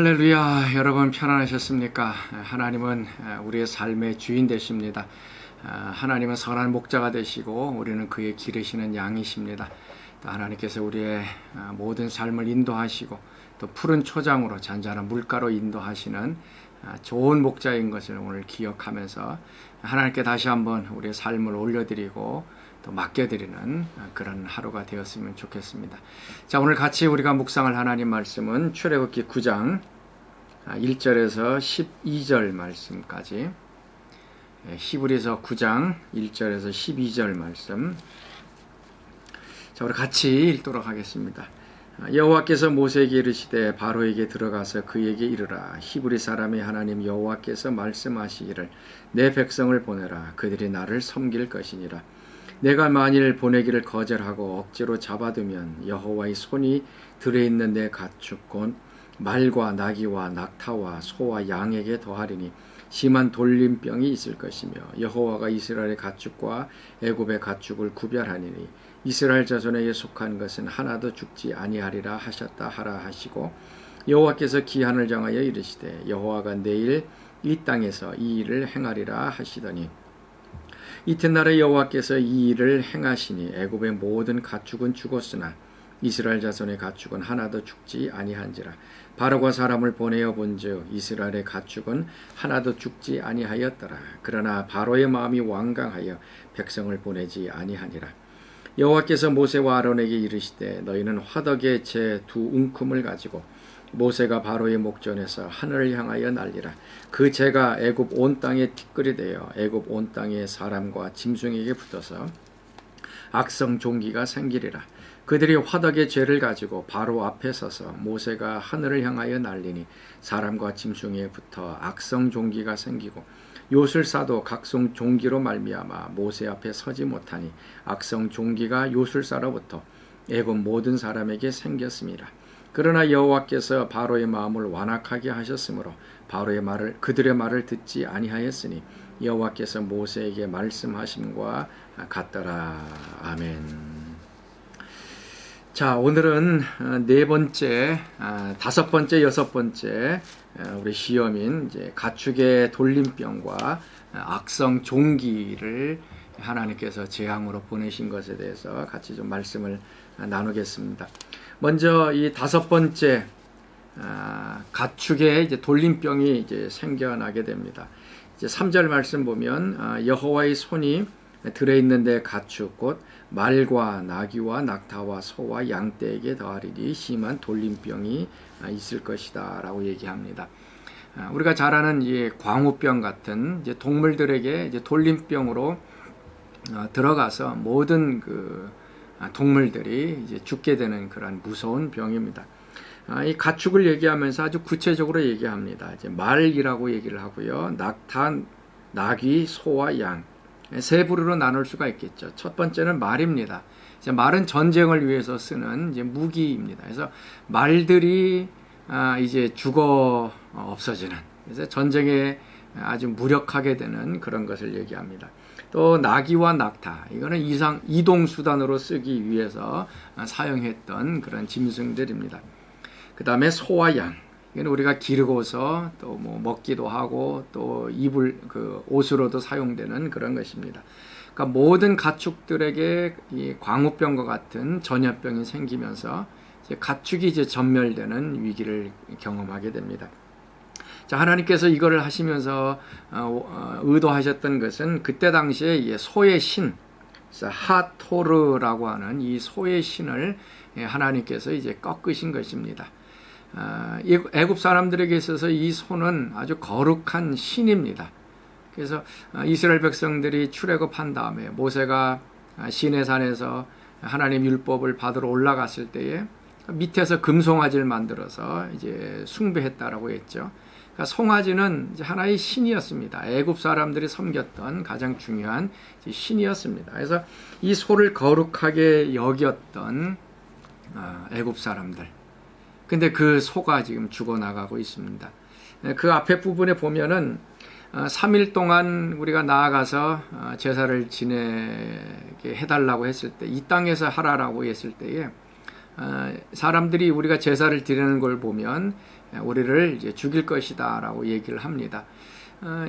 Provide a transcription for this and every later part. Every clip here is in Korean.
할렐루야 여러분 편안하셨습니까? 하나님은 우리의 삶의 주인 되십니다. 하나님은 선한 목자가 되시고 우리는 그의 기르시는 양이십니다. 또 하나님께서 우리의 모든 삶을 인도하시고 또 푸른 초장으로 잔잔한 물가로 인도하시는 좋은 목자인 것을 오늘 기억하면서 하나님께 다시 한번 우리의 삶을 올려드리고 또 맡겨드리는 그런 하루가 되었으면 좋겠습니다. 자, 오늘 같이 우리가 묵상할 하나님 말씀은 출애굽기 9장 1절에서 12절 말씀까지. 예, 히브리서 9장 1절에서 12절 말씀. 자, 우리 같이 읽도록 하겠습니다. 여호와께서 모세에게 이르시되 바로에게 들어가서 그에게 이르라. 히브리 사람의 하나님 여호와께서 말씀하시기를 내 백성을 보내라. 그들이 나를 섬길 것이니라 내가 만일 보내기를 거절하고 억지로 잡아두면 여호와의 손이 들어있는 내 가축 곧 말과 나귀와 낙타와 소와 양에게 더하리니 심한 돌림병이 있을 것이며 여호와가 이스라엘의 가축과 애굽의 가축을 구별하니니 이스라엘 자손에게 속한 것은 하나도 죽지 아니하리라 하셨다 하라 하시고 여호와께서 기한을 정하여 이르시되 여호와가 내일 이 땅에서 이 일을 행하리라 하시더니 이튿날에 여호와께서 이 일을 행하시니 애굽의 모든 가축은 죽었으나 이스라엘 자손의 가축은 하나도 죽지 아니한지라. 바로가 사람을 보내어 본즉 이스라엘의 가축은 하나도 죽지 아니하였더라. 그러나 바로의 마음이 완강하여 백성을 보내지 아니하니라. 여호와께서 모세와 아론에게 이르시되 너희는 화덕의 제두 웅큼을 가지고 모세가 바로의 목전에서 하늘을 향하여 날리라. 그 재가 애굽 온 땅에 티끌이 되어 애굽 온 땅의 사람과 짐승에게 붙어서 악성 종기가 생기리라. 그들이 화덕의 죄를 가지고 바로 앞에 서서 모세가 하늘을 향하여 날리니 사람과 짐승에 붙어 악성 종기가 생기고 요술사도 각성 종기로 말미암아 모세 앞에 서지 못하니 악성 종기가 요술사로부터 애굽 모든 사람에게 생겼습니다. 그러나 여호와께서 바로의 마음을 완악하게 하셨으므로 바로의 말을 그들의 말을 듣지 아니하였으니 여호와께서 모세에게 말씀하심과 같더라. 아멘. 자, 오늘은 네 번째, 다섯 번째, 여섯 번째 우리 시험인 이제 가축의 돌림병과 악성 종기를 하나님께서 재앙으로 보내신 것에 대해서 같이 좀 말씀을 나누겠습니다. 먼저 이 다섯 번째 아, 가축의 이제 돌림병이 이제 생겨나게 됩니다. 이제 3절 말씀 보면 아, 여호와의 손이 들어 있는데 가축 곧 말과 나귀와 낙타와 소와 양떼에게 더하리니 심한 돌림병이 아, 있을 것이다라고 얘기합니다. 아, 우리가 잘 아는 이 광우병 같은 이제 동물들에게 이제 돌림병으로 어, 들어가서 모든 그 아, 동물들이 이제 죽게 되는 그런 무서운 병입니다. 아, 이 가축을 얘기하면서 아주 구체적으로 얘기합니다. 이제 말이라고 얘기를 하고요. 낙타, 나귀, 소와 양. 세 부류로 나눌 수가 있겠죠. 첫 번째는 말입니다. 이제 말은 전쟁을 위해서 쓰는 이제 무기입니다. 그래서 말들이 아, 이제 죽어 없어지는 그래서 전쟁에 아주 무력하게 되는 그런 것을 얘기합니다. 또 나귀와 낙타 이거는 이상 이동 수단으로 쓰기 위해서 사용했던 그런 짐승들입니다. 그 다음에 소와 양 이건 우리가 기르고서 또 뭐 먹기도 하고 또 입을 그 옷으로도 사용되는 그런 것입니다. 그러니까 모든 가축들에게 이 광우병과 같은 전염병이 생기면서 이제 가축이 이제 전멸되는 위기를 경험하게 됩니다. 자, 하나님께서 이거를 하시면서 어, 어, 의도하셨던 것은 그때 당시에 소의 신, 하토르라고 하는 이 소의 신을 예, 하나님께서 이제 꺾으신 것입니다. 아, 애굽 사람들에게 있어서 이 소는 아주 거룩한 신입니다. 그래서 어, 이스라엘 백성들이 출애굽한 다음에 모세가 시내 산에서 하나님 율법을 받으러 올라갔을 때에 밑에서 금송아지를 만들어서 이제 숭배했다라고 했죠. 그러니까 송아지는 하나의 신이었습니다. 애굽 사람들이 섬겼던 가장 중요한 신이었습니다. 그래서 이 소를 거룩하게 여겼던 아, 애굽 사람들. 근데 그 소가 지금 죽어나가고 있습니다. 그 앞에 부분에 보면은 3일 아, 동안 우리가 나아가서 아, 제사를 지내게 해달라고 했을 때, 이 땅에서 하라라고 했을 때에 사람들이 우리가 제사를 드리는 걸 보면 우리를 이제 죽일 것이다라고 얘기를 합니다. 어,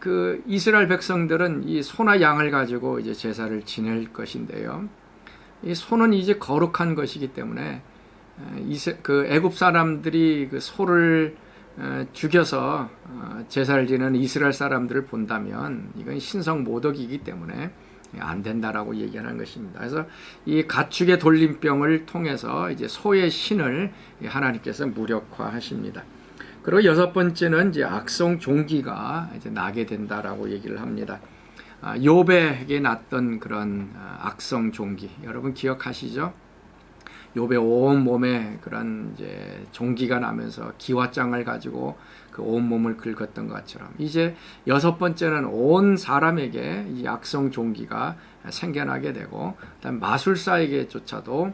그 이스라엘 백성들은 이 소나 양을 가지고 이제 제사를 지낼 것인데요. 이 소는 이제 거룩한 것이기 때문에 어, 그 애굽 사람들이 그 소를 어, 죽여서 어, 제사를 지내는 이스라엘 사람들을 본다면 이건 신성 모독이기 때문에 안 된다라고 얘기하는 것입니다. 그래서 이 가축의 돌림병을 통해서 이제 소의 신을 하나님께서 무력화하십니다. 그리고 여섯 번째는 이제 악성 종기가 이제 나게 된다라고 얘기를 합니다. 아, 요배에게 났던 그런 아, 악성 종기 여러분 기억하시죠? 요배 온 몸에 그런 이제 종기가 나면서 기와장을 가지고 그 온 몸을 긁었던 것처럼 이제 여섯 번째는 온 사람에게 이 악성 종기가 생겨나게 되고 그다음 마술사에게조차도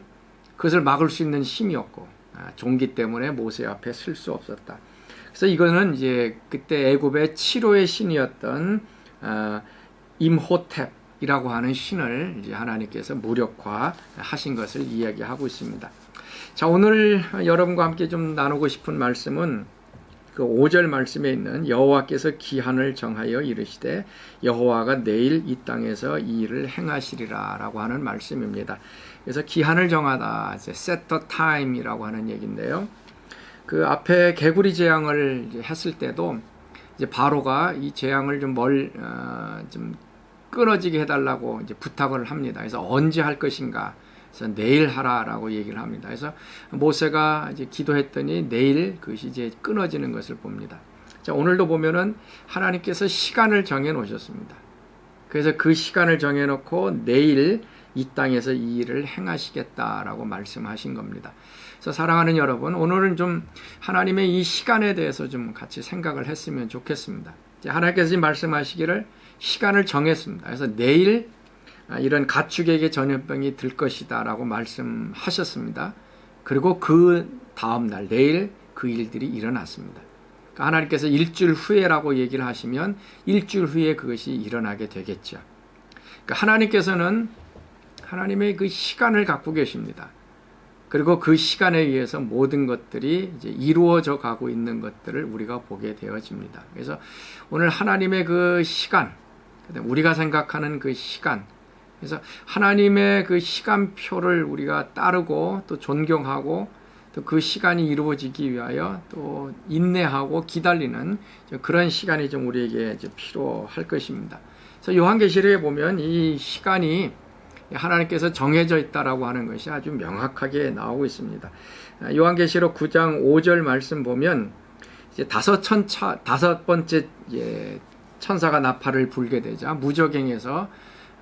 그것을 막을 수 있는 힘이 없고 아, 종기 때문에 모세 앞에 쓸수 없었다. 그래서 이거는 이제 그때 애굽의 치료의 신이었던 어, 임호탭 이라고 하는 신을 이제 하나님께서 무력화하신 것을 이야기하고 있습니다. 자, 오늘 여러분과 함께 좀 나누고 싶은 말씀은 그 5절 말씀에 있는 여호와께서 기한을 정하여 이르시되 여호와가 내일 이 땅에서 이 일을 행하시리라라고 하는 말씀입니다. 그래서 기한을 정하다 이제 set the time이라고 하는 얘기인데요. 그 앞에 개구리 재앙을 했을 때도 이제 바로가 이 재앙을 좀멀좀 어, 좀 끊어지게 해달라고 이제 부탁을 합니다. 그래서 언제 할 것인가? 그래서 내일 하라라고 얘기를 합니다. 그래서 모세가 이제 기도했더니 내일 그것이 이제 끊어지는 것을 봅니다. 자, 오늘도 보면은 하나님께서 시간을 정해 놓으셨습니다. 그래서 그 시간을 정해 놓고 내일 이 땅에서 이 일을 행하시겠다라고 말씀하신 겁니다. 그래서 사랑하는 여러분, 오늘은 좀 하나님의 이 시간에 대해서 좀 같이 생각을 했으면 좋겠습니다. 하나님께서 말씀하시기를 시간을 정했습니다. 그래서 내일 아, 이런 가축에게 전염병이 들 것이다 라고 말씀하셨습니다. 그리고 그 다음 날 내일 그 일들이 일어났습니다. 그러니까 하나님께서 일주일 후에라고 얘기를 하시면 일주일 후에 그것이 일어나게 되겠죠. 그러니까 하나님께서는 하나님의 그 시간을 갖고 계십니다. 그리고 그 시간에 의해서 모든 것들이 이제 이루어져 가고 있는 것들을 우리가 보게 되어집니다. 그래서 오늘 하나님의 그 시간, 우리가 생각하는 그 시간, 그래서 하나님의 그 시간표를 우리가 따르고 또 존경하고 또 그 시간이 이루어지기 위하여 또 인내하고 기다리는 그런 시간이 좀 우리에게 필요할 것입니다. 그래서 요한계시록에 보면 이 시간이 하나님께서 정해져 있다라고 하는 것이 아주 명확하게 나오고 있습니다. 요한계시록 9장 5절 말씀 보면 이제 다섯 천차 다섯 번째 천사가 나팔을 불게 되자 무적행에서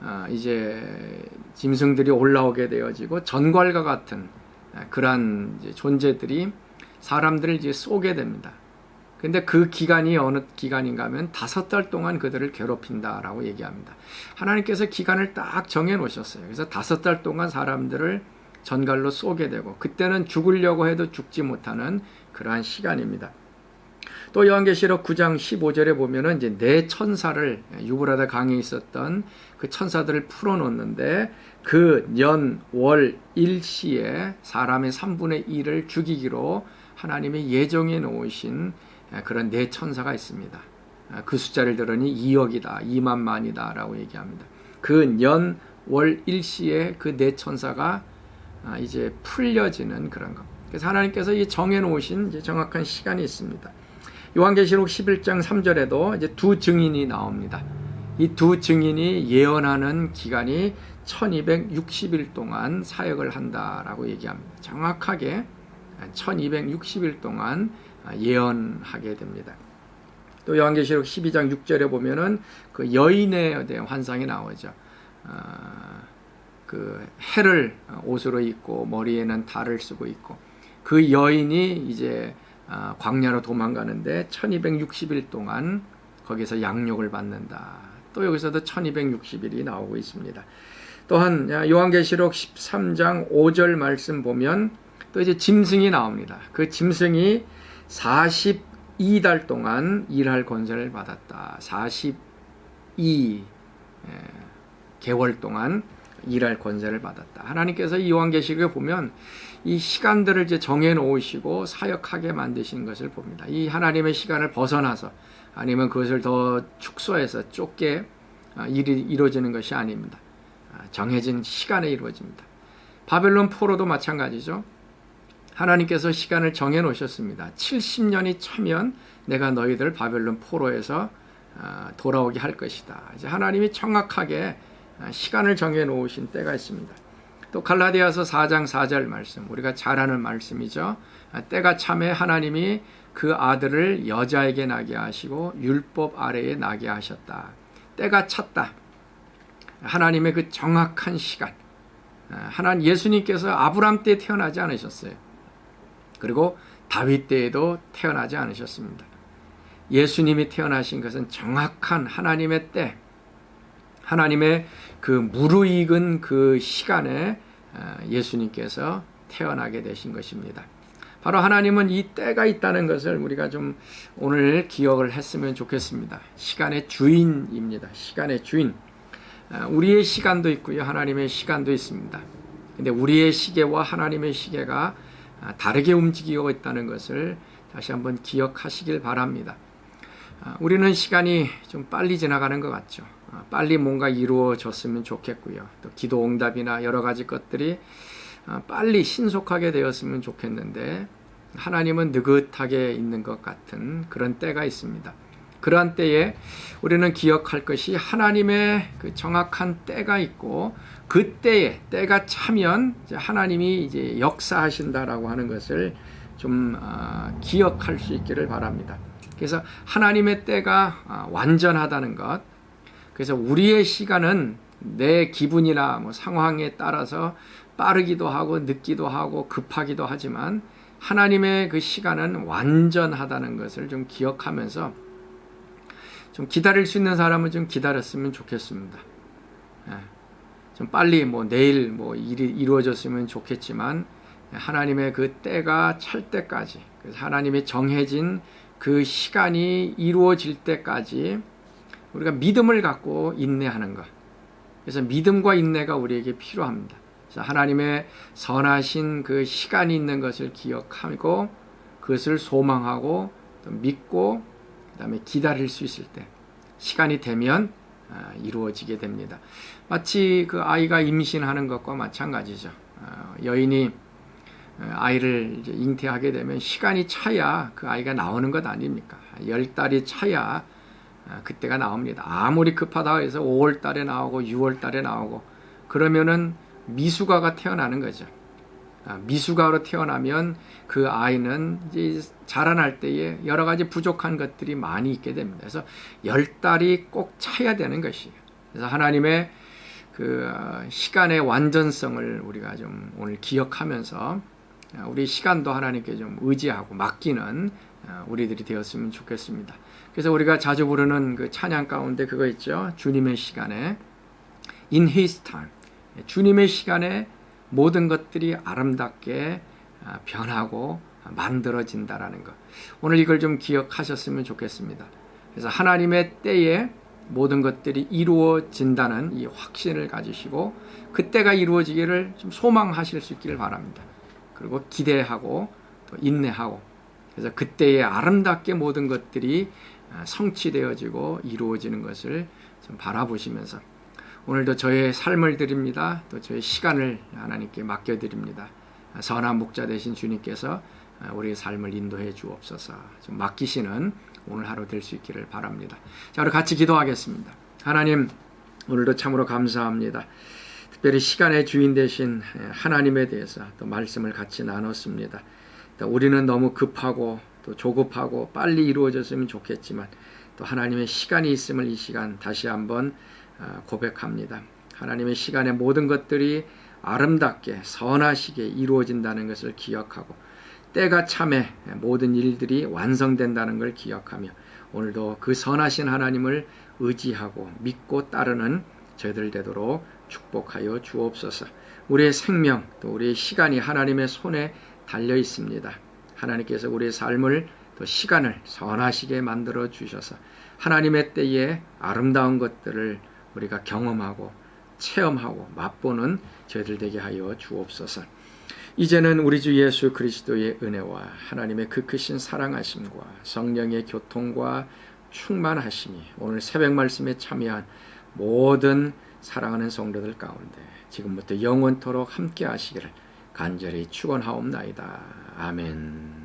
아, 이제 짐승들이 올라오게 되어지고 전괄과 같은 아, 그러한 존재들이 사람들을 이제 쏘게 됩니다. 근데 그 기간이 어느 기간인가 하면 다섯 달 동안 그들을 괴롭힌다라고 얘기합니다. 하나님께서 기간을 딱 정해 놓으셨어요. 그래서 다섯 달 동안 사람들을 전갈로 쏘게 되고 그때는 죽으려고 해도 죽지 못하는 그러한 시간입니다. 또 요한계시록 9장 15절에 보면은 이제 네 천사를 유브라다 강에 있었던 그 천사들을 풀어 놓는데 그 년, 월, 일시에 사람의 3분의 1을 죽이기로 하나님의 예정해 놓으신 그런 네 천사가 있습니다. 그 숫자를 들으니 2억이다, 2만 만이다라고 얘기합니다. 그 년, 월, 일시에 그 네 천사가 이제 풀려지는 그런 것. 그래서 하나님께서 이 정해 놓으신 정확한 시간이 있습니다. 요한계시록 11장 3절에도 이제 두 증인이 나옵니다. 이 두 증인이 예언하는 기간이 1260일 동안 사역을 한다라고 얘기합니다. 정확하게 1260일 동안 예언하게 됩니다. 또 요한계시록 12장 6절에 보면은 그 여인에 대한 환상이 나오죠. 어, 그 해를 옷으로 입고 머리에는 달을 쓰고 있고 그 여인이 이제 아, 광야로 도망가는데 1260일 동안 거기서 양육을 받는다. 또 여기서도 1260일이 나오고 있습니다. 또한 요한계시록 13장 5절 말씀 보면 또 이제 짐승이 나옵니다. 그 짐승이 42달 동안 일할 권세를 받았다. 42 개월 동안 일할 권세를 받았다. 하나님께서 이 요한계시록에 보면 이 시간들을 이제 정해 놓으시고 사역하게 만드신 것을 봅니다. 이 하나님의 시간을 벗어나서 아니면 그것을 더 축소해서 좁게 아, 일이 이루어지는 것이 아닙니다. 아, 정해진 시간에 이루어집니다. 바벨론 포로도 마찬가지죠. 하나님께서 시간을 정해 놓으셨습니다. 70년이 차면 내가 너희들 바벨론 포로에서 아, 돌아오게 할 것이다. 이제 하나님이 정확하게 시간을 정해 놓으신 때가 있습니다. 또 갈라디아서 4장 4절 말씀 우리가 잘 아는 말씀이죠. 때가 참에 하나님이 그 아들을 여자에게 나게 하시고 율법 아래에 나게 하셨다. 때가 찼다. 하나님의 그 정확한 시간. 하나님 예수님께서 아브람 때 태어나지 않으셨어요. 그리고 다윗 때에도 태어나지 않으셨습니다. 예수님이 태어나신 것은 정확한 하나님의 때, 하나님의 그 무르익은 그 시간에 어, 예수님께서 태어나게 되신 것입니다. 바로 하나님은 이 때가 있다는 것을 우리가 좀 오늘 기억을 했으면 좋겠습니다. 시간의 주인입니다. 시간의 주인. 어, 우리의 시간도 있고요. 하나님의 시간도 있습니다. 근데 우리의 시계와 하나님의 시계가 어, 다르게 움직이고 있다는 것을 다시 한번 기억하시길 바랍니다. 우리는 시간이 좀 빨리 지나가는 것 같죠. 어, 빨리 뭔가 이루어졌으면 좋겠고요. 또 기도 응답이나 여러 가지 것들이 어, 빨리 신속하게 되었으면 좋겠는데 하나님은 느긋하게 있는 것 같은 그런 때가 있습니다. 그러한 때에 우리는 기억할 것이 하나님의 그 정확한 때가 있고 그 때에 때가 차면 하나님이 이제 역사하신다라고 하는 것을 좀 어, 기억할 수 있기를 바랍니다. 그래서 하나님의 때가 완전하다는 것, 그래서 우리의 시간은 내 기분이나 뭐 상황에 따라서 빠르기도 하고 늦기도 하고 급하기도 하지만 하나님의 그 시간은 완전하다는 것을 좀 기억하면서 좀 기다릴 수 있는 사람은 좀 기다렸으면 좋겠습니다. 예. 좀 빨리 뭐 내일 뭐 일이 이루어졌으면 좋겠지만 하나님의 그 때가 찰 때까지 하나님의 정해진 그 시간이 이루어질 때까지 우리가 믿음을 갖고 인내하는 것. 그래서 믿음과 인내가 우리에게 필요합니다. 그래서 하나님의 선하신 그 시간이 있는 것을 기억하고 그것을 소망하고 믿고 그다음에 기다릴 수 있을 때 시간이 되면 아, 이루어지게 됩니다. 마치 그 아이가 임신하는 것과 마찬가지죠. 아, 여인이 아, 아이를 잉태하게 되면 시간이 차야 그 아이가 나오는 것 아닙니까? 열 달이 차야 아, 그때가 나옵니다. 아무리 급하다 해서 5월 달에 나오고 6월 달에 나오고 그러면은 미숙아가 태어나는 거죠. 아, 미숙아로 태어나면 그 아이는 이제 자라날 때에 여러 가지 부족한 것들이 많이 있게 됩니다. 그래서 열 달이 꼭 차야 되는 것이에요. 그래서 하나님의 그 시간의 완전성을 우리가 좀 오늘 기억하면서 우리 시간도 하나님께 좀 의지하고 맡기는 우리들이 되었으면 좋겠습니다. 그래서 우리가 자주 부르는 그 찬양 가운데 그거 있죠. 주님의 시간에 in his time. 주님의 시간에 모든 것들이 아름답게 아, 변하고 만들어진다라는 것. 오늘 이걸 좀 기억하셨으면 좋겠습니다. 그래서 하나님의 때에 모든 것들이 이루어진다는 이 확신을 가지시고 그때가 이루어지기를 좀 소망하실 수 있기를 바랍니다. 그리고 기대하고 또 인내하고 그래서 그때에 아름답게 모든 것들이 아, 성취되어지고 이루어지는 것을 좀 바라보시면서 오늘도 저의 삶을 드립니다. 또 저의 시간을 하나님께 맡겨드립니다. 아, 선한 목자 되신 주님께서 아, 우리의 삶을 인도해 주옵소서. 좀 맡기시는 오늘 하루 될 수 있기를 바랍니다. 자, 우리 같이 기도하겠습니다. 하나님, 오늘도 참으로 감사합니다. 특별히 시간의 주인 되신 하나님에 대해서 또 말씀을 같이 나눴습니다. 우리는 너무 급하고 또 조급하고 빨리 이루어졌으면 좋겠지만 또 하나님의 시간이 있음을 이 시간 다시 한번 아, 고백합니다. 하나님의 시간의 모든 것들이 아름답게 선하시게 이루어진다는 것을 기억하고 때가 참에 모든 일들이 완성된다는 걸 기억하며 오늘도 그 선하신 하나님을 의지하고 믿고 따르는 저희들 되도록 축복하여 주옵소서. 우리의 생명 또 우리의 시간이 하나님의 손에 달려 있습니다. 하나님께서 우리의 삶을 또 시간을 선하시게 만들어 주셔서 하나님의 때에 아름다운 것들을 우리가 경험하고 체험하고 맛보는 저희들 되게 하여 주옵소서. 이제는 우리 주 예수 그리스도의 은혜와 하나님의 그 크신 사랑하심과 성령의 교통과 충만하심이 오늘 새벽 말씀에 참여한 모든 사랑하는 성도들 가운데 지금부터 영원토록 함께 하시기를 간절히 축원하옵나이다. 아멘.